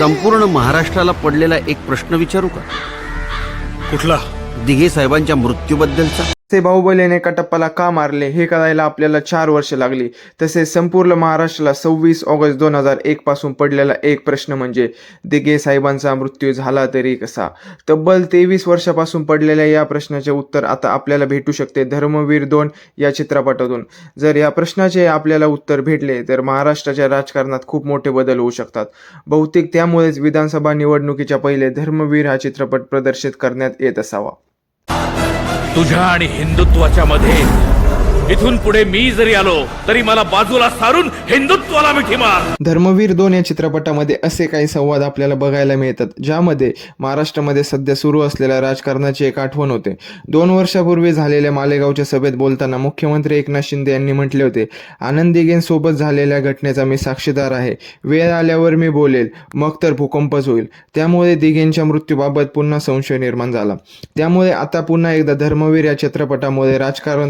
संपूर्ण महाराष्ट्राला पडलेला एक प्रश्न विचारू का? कुठला? दिघे साहेबांच्या मृत्यूबद्दलचा. ते बाहुबलीने कटप्पाला का मारले? हे करायला आपल्याला चार वर्ष लागली. तसेच संपूर्ण महाराष्ट्राला सव्वीस ऑगस्ट दोन हजार एक पासून पडलेला एक प्रश्न म्हणजे दिघे साहेबांचा मृत्यू झाला तरी कसा? तब्बल तेवीस वर्षापासून पडलेल्या या प्रश्नाचे उत्तर आता आपल्याला भेटू शकते धर्मवीर दोन या चित्रपटातून. जर या प्रश्नाचे आपल्याला उत्तर भेटले तर महाराष्ट्राच्या राजकारणात खूप मोठे बदल होऊ शकतात. बहुतेक त्यामुळेच विधानसभा निवडणुकीच्या पहिले धर्मवीर हा चित्रपट प्रदर्शित करण्यात येत असावा. तुझ्या आणि हिंदुत्वाच्या मध्ये इथून पुढे मी जरी आलो तरी मला बाजूला सारून हिंदुत्वाला मिठी मार. धर्मवीर दोन या चित्रपटामध्ये असे काही संवाद आपल्याला बघायला मिळतात ज्यामध्ये महाराष्ट्रामध्ये सध्या सुरू असलेल्या राजकारणाची एक आठवण होते. दोन वर्षापूर्वी झालेल्या मालेगावच्या सभेत बोलताना मुख्यमंत्री एकनाथ शिंदे यांनी म्हटले होते आनंद दिघेंसोबत झालेल्या घटनेचा मी साक्षीदार आहे. वेळ आल्यावर मी बोलेल मग तर भूकंपच होईल. त्यामुळे दिघेंच्या मृत्यूबाबत पुन्हा संशय निर्माण झाला. त्यामुळे आता पुन्हा एकदा धर्मवीर या चित्रपटामुळे राजकारण